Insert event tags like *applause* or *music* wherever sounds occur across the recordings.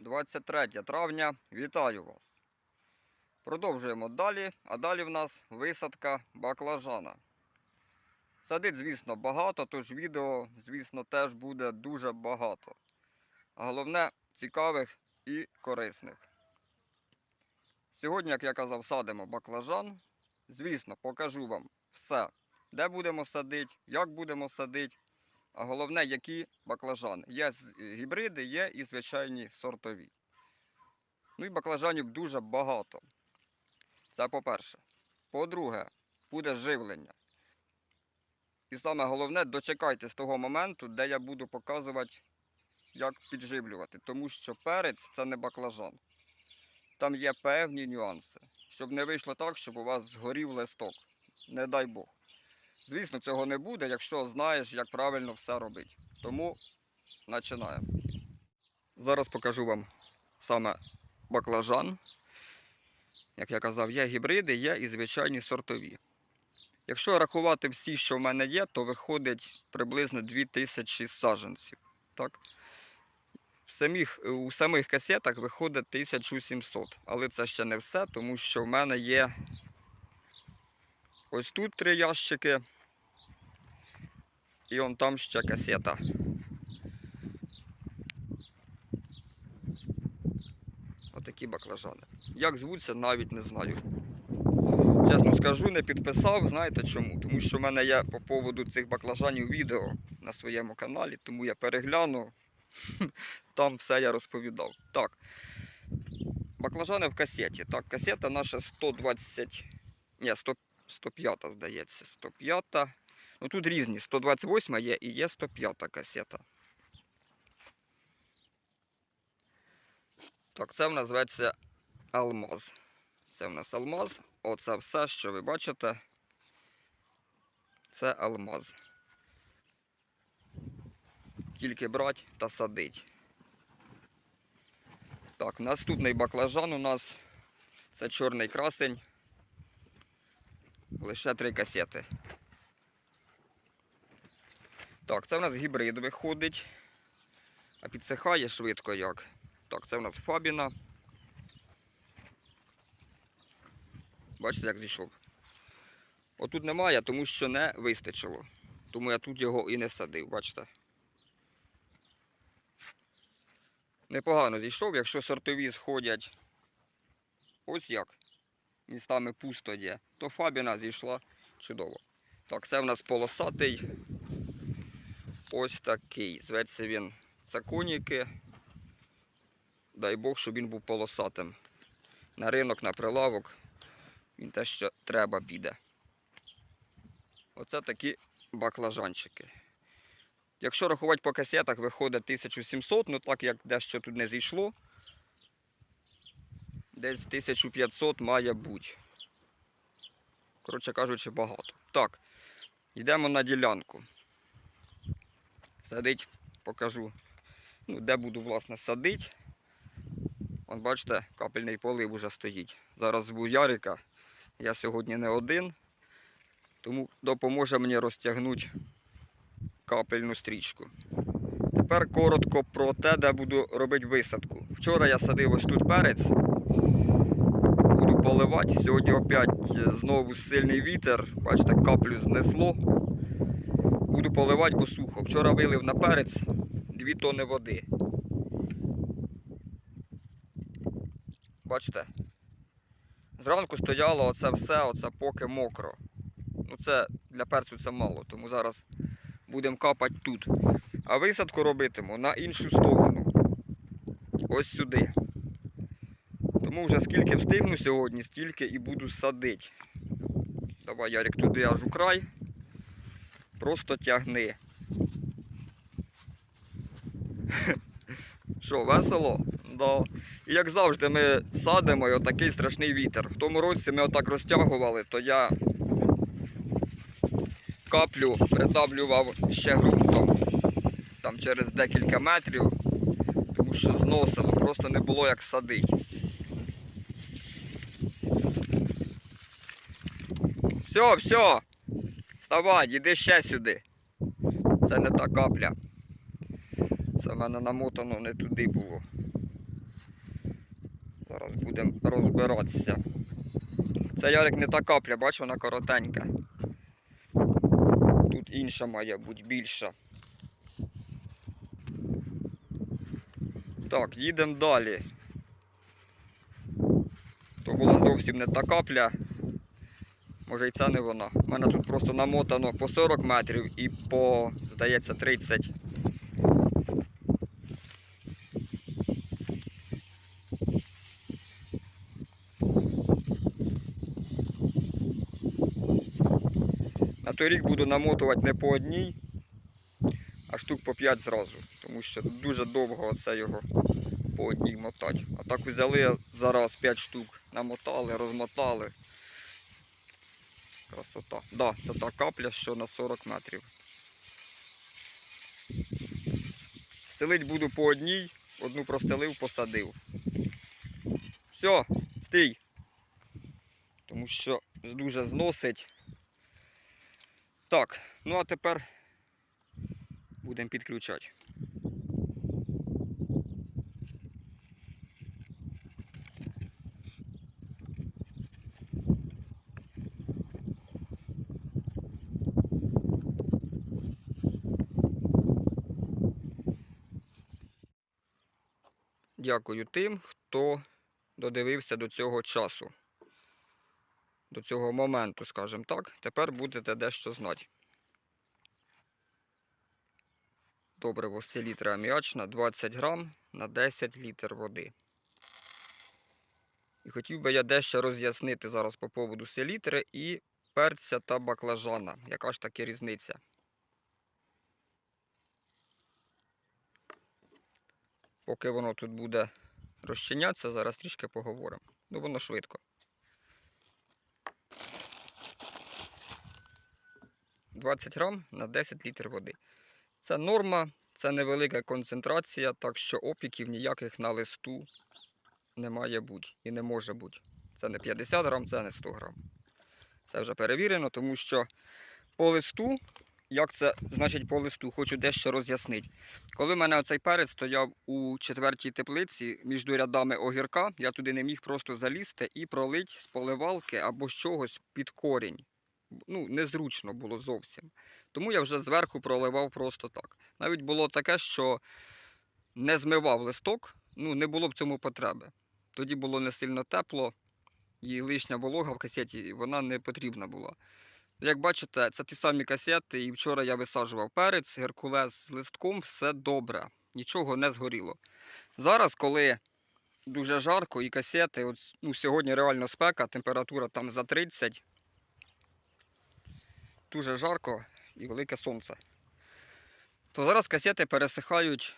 23 травня. Вітаю вас. Продовжуємо далі, а далі в нас висадка баклажана. Садить, звісно, багато, тож відео, звісно, теж буде дуже багато. Головне, цікавих і корисних. Сьогодні, як я казав, садимо баклажан. Звісно, покажу вам все, де будемо садити, як будемо садити. А головне, які баклажани. Є гібриди, є і звичайні сортові. Ну і баклажанів дуже багато. Це по-перше. По-друге, буде живлення. І саме головне, дочекайтесь того моменту, де я буду показувати, як підживлювати. Тому що перець це не баклажан. Там є певні нюанси. Щоб не вийшло так, щоб у вас згорів листок. Не дай Бог. Звісно, цього не буде, якщо знаєш, як правильно все робити. Тому починаємо. Зараз покажу вам саме баклажан. Як я казав, є гібриди, є і звичайні сортові. Якщо рахувати всі, що в мене є, то виходить приблизно 2000 саджанців. Так? В самих, у самих касетах виходить 1700. Але це ще не все, тому що в мене є ось тут три ящики. І он там ще касета. Отакі баклажани. Як звуться, навіть не знаю. Чесно скажу, не підписав. Знаєте чому? Тому що в мене є по поводу цих баклажанів відео на своєму каналі, тому я перегляну. *laughs* Там все я розповідав. Так. Баклажани в касеті. Так, касета наша 120. Ні, 100, 105, здається. 105. Ну тут різні. 128 є і є 105 касета. Так, це в нас зветься алмаз. Це в нас алмаз. Оце все, що ви бачите. Це алмаз. Тільки брать та садить. Так, наступний баклажан у нас це чорний красень. Лише три касети. Так, це в нас гібрид виходить. А підсихає швидко як. Так, це в нас Фабіна. Бачите, як зійшов. Отут немає, тому що не вистачило. Тому я тут його і не садив, бачите. Непогано зійшов, якщо сортові сходять ось як. Містами пусто є, то Фабіна зійшла чудово. Так, це в нас полосатий. Ось такий. Зветься він цаконіки. Дай Бог, щоб він був полосатим. На ринок, на прилавок. Він те, що треба, піде. Оце такі баклажанчики. Якщо рахувати по касетах, виходить 1700, ну так як дещо тут не зійшло. Десь 1500 має бути. Коротше кажучи, багато. Так, йдемо на ділянку. Садить, покажу, ну, де буду, власне, садити. Вон, бачите, капельний полив уже стоїть. Зараз був Ярика. Я сьогодні не один, тому допоможе мені розтягнути капельну стрічку. Тепер коротко про те, де буду робити висадку. Вчора я садив ось тут перець. Буду поливати. Сьогодні опять знову сильний вітер. Бачите, каплю знесло. Буду поливати, бо сухо. Вчора вилив на перець 2 тонни води. Бачите? Зранку стояло оце все, оце поки мокро. Ну це для перцю це мало, тому зараз будемо капати тут. А висадку робитиму на іншу сторону. Ось сюди. Тому вже скільки встигну сьогодні, стільки і буду садити. Давай, Ярик, туди аж у край. Просто тягни. *laughs* Що, весело? Да. І як завжди ми садимо і отакий страшний вітер. В тому році ми отак розтягували, то я каплю придавлював ще ґрунтом там через декілька метрів, тому що зносило, просто не було як садити. Все, все, вставай, іди ще сюди. Це не та капля. Це в мене намотано не туди було. Зараз будемо розбиратися. Це Ярик не та капля, бач, вона коротенька. Тут інша має бути більша. Так, їдемо далі. То була зовсім не та капля. Може і це не вона. У мене тут просто намотано по 40 метрів і по, здається, 30. На той рік буду намотувати не по одній, а штук по 5 зразу. Тому що дуже довго це його по одній мотати. А так взяли зараз 5 штук, намотали, розмотали. Красота. Да, це та капля, що на 40 метрів. Стелить буду по одній, одну простелив, посадив. Все, стій. Тому що дуже зносить. Так, ну а тепер будемо підключати. Дякую тим, хто додивився до цього часу. До цього моменту, скажімо так. Тепер будете дещо знати. Добриво селітра аміачна 20 грам на 10 літр води. І хотів би я дещо роз'яснити зараз по поводу селітри і перця та баклажана. Яка ж таки різниця? Поки воно тут буде розчинятися, зараз трішки поговоримо. Ну воно швидко. 20 грам на 10 літрів води. Це норма, це невелика концентрація, так що опіків ніяких на листу не має бути і не може бути. Це не 50 грам, це не 100 грам. Це вже перевірено, тому що по листу, як це значить по листу, хочу дещо роз'яснити. Коли в мене оцей перець стояв у четвертій теплиці між рядами огірка, я туди не міг просто залізти і пролити з поливалки або з чогось під корінь. Ну, незручно було зовсім. Тому я вже зверху проливав просто так. Навіть було таке, що не змивав листок, ну не було б цьому потреби. Тоді було не сильно тепло, і лишня волога в касеті вона не потрібна була. Як бачите, це ті самі касети, і вчора я висаджував перець, геркулес з листком, все добре, нічого не згоріло. Зараз, коли дуже жарко і касети, от, ну, сьогодні реально спека, температура там за 30, дуже жарко і велике сонце. То зараз касети пересихають,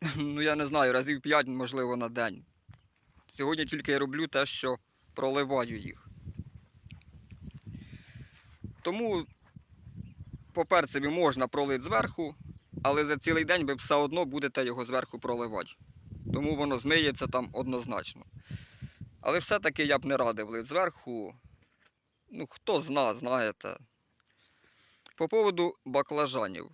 *laughs* ну я не знаю, разів 5, можливо, на день. Сьогодні тільки я роблю те, що проливаю їх. Тому по перцеві можна пролити зверху, але за цілий день ви все одно будете його зверху проливати. Тому воно змиється там однозначно. Але все-таки я б не радив лити зверху. Ну, хто зна, знаєте. По поводу баклажанів.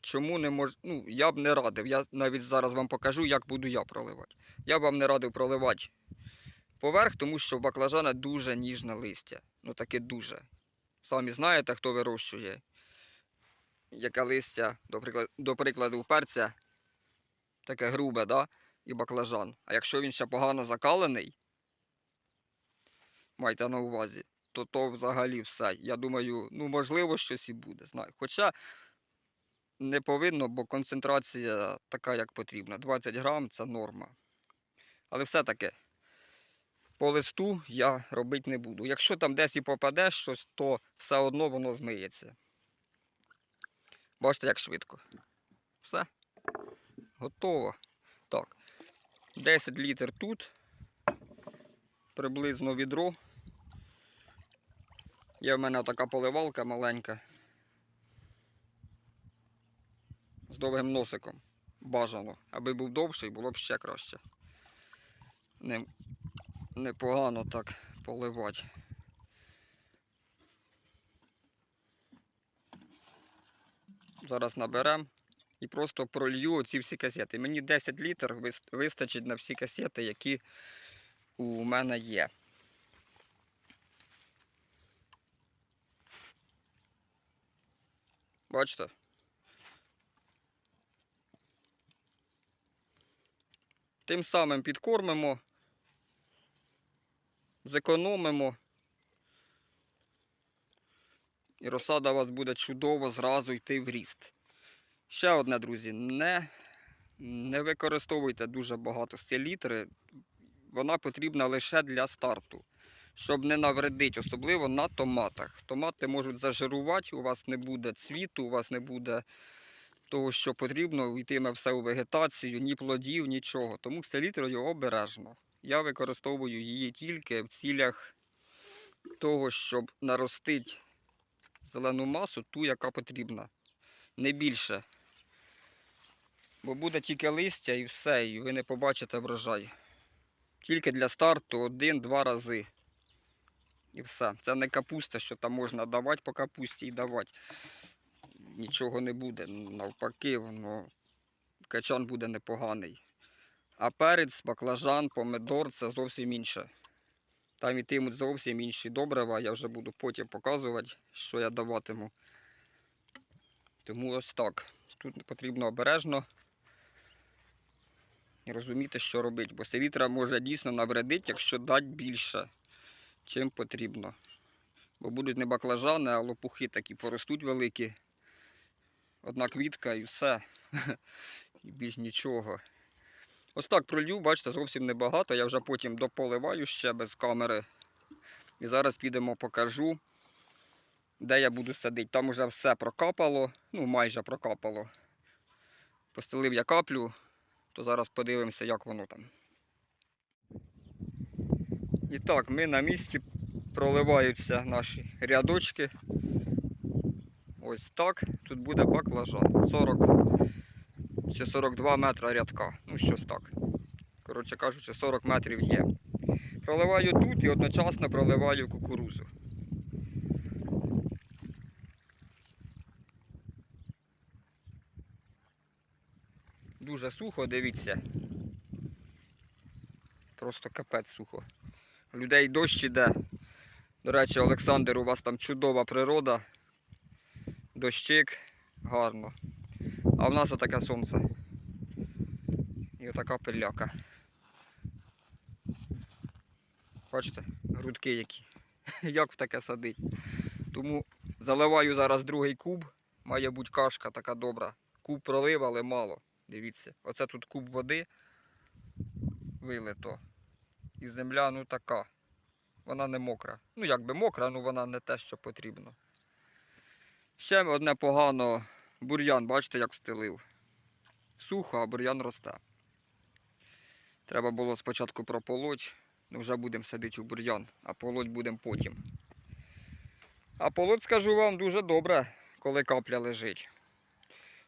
Чому не мож... Ну, я б не радив. Я навіть зараз вам покажу, як буду я проливати. Я б вам не радив проливати поверх, тому що баклажана дуже ніжне листя. Ну таке дуже. Самі знаєте, хто вирощує. Яке листя, до прикладу, до перця, таке грубе, да? і баклажан. А якщо він ще погано закалений, майте на увазі, то то взагалі все. Я думаю, ну можливо, щось і буде. Знаю. Хоча не повинно, бо концентрація така, як потрібно. 20 грам це норма. Але все-таки по листу я робити не буду. Якщо там десь і попаде щось, то все одно воно змиється. Бачите, як швидко. Все. Готово. Так. 10 літр тут. Приблизно відро. Є в мене така поливалка маленька. З довгим носиком. Бажано. Аби був довший, було б ще краще. Ним непогано так поливати. Зараз наберемо і просто пролью оці всі касети. Мені 10 літр вистачить на всі касети, які у мене є. Бачите? Тим самим підкормимо, зекономимо. І розсада у вас буде чудово зразу йти в ріст. Ще одне, друзі, не, не використовуйте дуже багато селітри. Вона потрібна лише для старту, щоб не навредити, особливо на томатах. Томати можуть зажирувати, у вас не буде цвіту, у вас не буде того, що потрібно, йтиме все у вегетацію, ні плодів, нічого. Тому селітрою обережно. Я використовую її тільки в цілях того, щоб наростити зелену масу, ту, яка потрібна. Не більше. Бо буде тільки листя і все, і ви не побачите врожай. Тільки для старту один-два рази. І все. Це не капуста, що там можна давати по капусті і давати. Нічого не буде. Навпаки, воно качан буде непоганий. А перець, баклажан, помидор це зовсім інше. Там ітимуть зовсім інші добрива, я вже буду потім показувати, що я даватиму. Тому ось так. Тут потрібно обережно і розуміти, що робити. Бо селітра може дійсно навредити, якщо дати більше, чим потрібно. Бо будуть не баклажани, а лопухи такі поростуть великі. Одна квітка і все. *laughs* І більш нічого. Ось так пролью, бачите, зовсім небагато. Я вже потім дополиваю ще без камери. І зараз підемо покажу, де я буду садити. Там вже все прокапало, ну майже прокапало. Постелив я каплю, то зараз подивимося, як воно там. І так, ми на місці проливаються наші рядочки. Ось так. Тут буде баклажан. 40 чи 42 метра рядка. Ну, щось так. Коротше кажучи, 40 метрів є. Проливаю тут і одночасно проливаю кукурузу. Дуже сухо, дивіться. Просто капець сухо. Людей дощ іде. До речі, Олександр, у вас там чудова природа. Дощик, гарно. А в нас отаке сонце. І отака пиляка. Бачите, грудки які. *laughs* Як таке садить. Тому заливаю зараз другий куб. Має бути кашка така добра. Куб пролив, але мало. Дивіться. Оце тут куб води вилито. І земля ну така. Вона не мокра. Ну як би мокра, ну вона не те, що потрібно. Ще одне погано бур'ян, бачите, як встелив. Сухо, а бур'ян росте. Треба було спочатку прополоть, ну вже будемо садити у бур'ян, а полоть будемо потім. А полоть, скажу вам, дуже добре, коли капля лежить.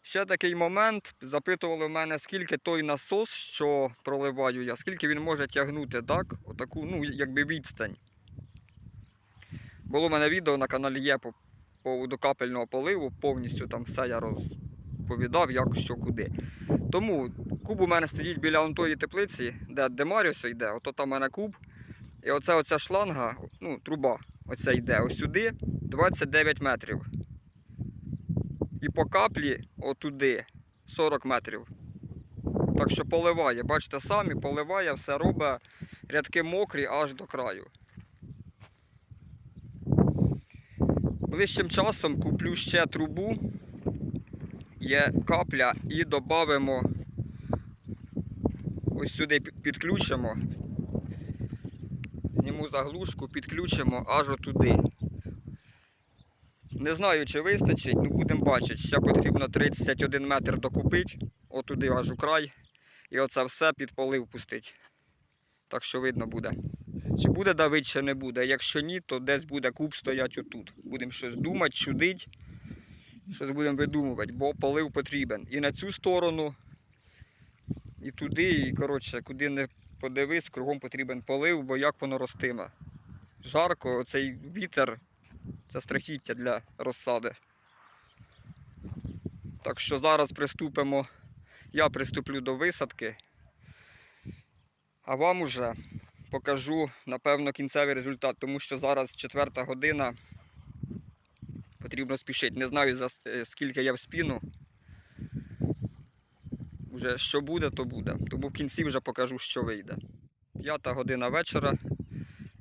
Ще такий момент, запитували в мене, скільки той насос, що проливаю я, скільки він може тягнути, так? Отаку, ну, якби відстань. Було в мене відео на каналі є по поводу капельного поливу, повністю там все я розповідав, як що куди. Тому куб у мене стоїть біля тої теплиці, де Демаріус йде, ото там у мене куб. І оце оця шланга, ну, труба, оця йде ось сюди 29 метрів. І по каплі отуди 40 метрів. Так що поливає, бачите самі, поливає, все робить рядки мокрі аж до краю. Ближчим часом куплю ще трубу, є капля і додамо ось сюди підключимо. Зніму заглушку, підключимо аж отуди. Не знаю, чи вистачить, ну будемо бачити. Ще потрібно 31 метр докупити, отуди аж у край. І оце все під полив пустить. Так що видно буде. Чи буде давить, чи не буде. Якщо ні, то десь буде куб стоять отут. Будемо щось думати, чудить, щось будемо видумувати, бо полив потрібен. І на цю сторону, і туди, і коротше, куди не подивись, кругом потрібен полив, бо як воно ростиме. Жарко, оцей вітер це страхіття для розсади. Так що зараз приступимо. Я приступлю до висадки. А вам уже покажу, напевно, кінцевий результат, тому що зараз четверта година. Потрібно спішити. Не знаю, е, скільки я вспіну. Уже що буде, то буде. Тому в кінці вже покажу, що вийде. П'ята година вечора.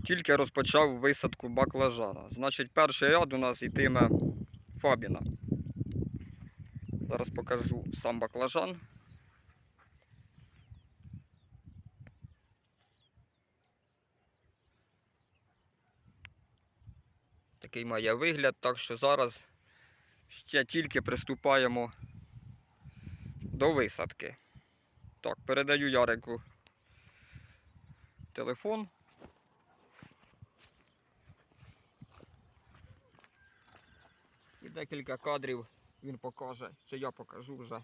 Тільки розпочав висадку баклажана. Значить, перший ряд у нас йтиме Фабіна. Зараз покажу сам баклажан. Такий має вигляд, так що зараз ще тільки приступаємо до висадки. Так, передаю Ярику телефон. І декілька кадрів він покаже, чи я покажу вже.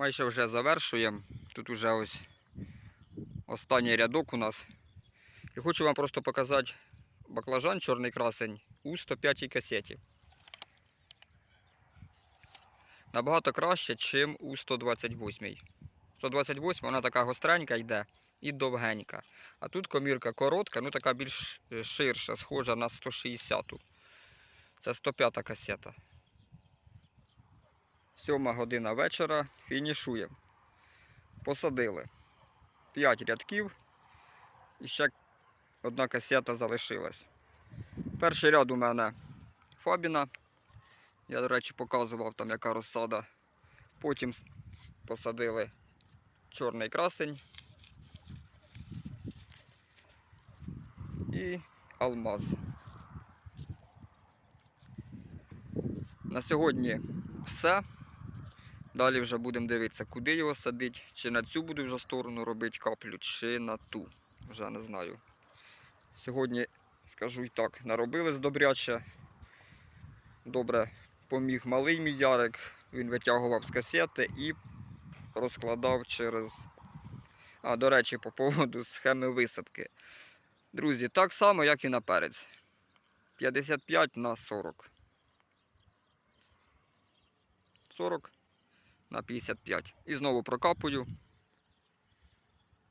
Майже вже завершуємо. Тут уже ось останній рядок у нас. І хочу вам просто показати баклажан чорний красень у 105 касеті. Набагато краще, ніж у 128. 128 вона така гостренька йде і довгенька. А тут комірка коротка, ну така більш е, ширша, схожа на 160-ту. Це 105 касета. Сьома година вечора. Фінішуємо. Посадили. 5 рядків. І ще одна касета залишилась. Перший ряд у мене Фабіна. Я, до речі, показував там яка розсада. Потім посадили чорний красень і алмаз. На сьогодні все. Далі вже будемо дивитися, куди його садити, чи на цю буду вже сторону робити каплю, чи на ту. Вже не знаю. Сьогодні, скажу і так, наробили добряче. Добре поміг малий мій Ярик. Він витягував з касети і розкладав через. А, до речі, по поводу схеми висадки. Друзі, так само, як і на перець. 55 на 40. 40 на 55. І знову прокапую.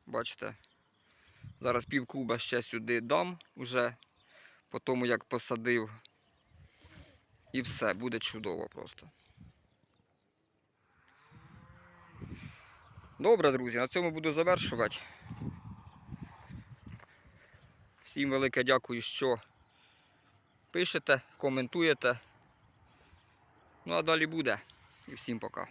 Бачите, зараз пів куба ще сюди дам уже по тому, як посадив. І все, буде чудово просто. Добре, друзі, на цьому буду завершувати. Всім велике дякую, що пишете, коментуєте. Ну а далі буде. І всім пока.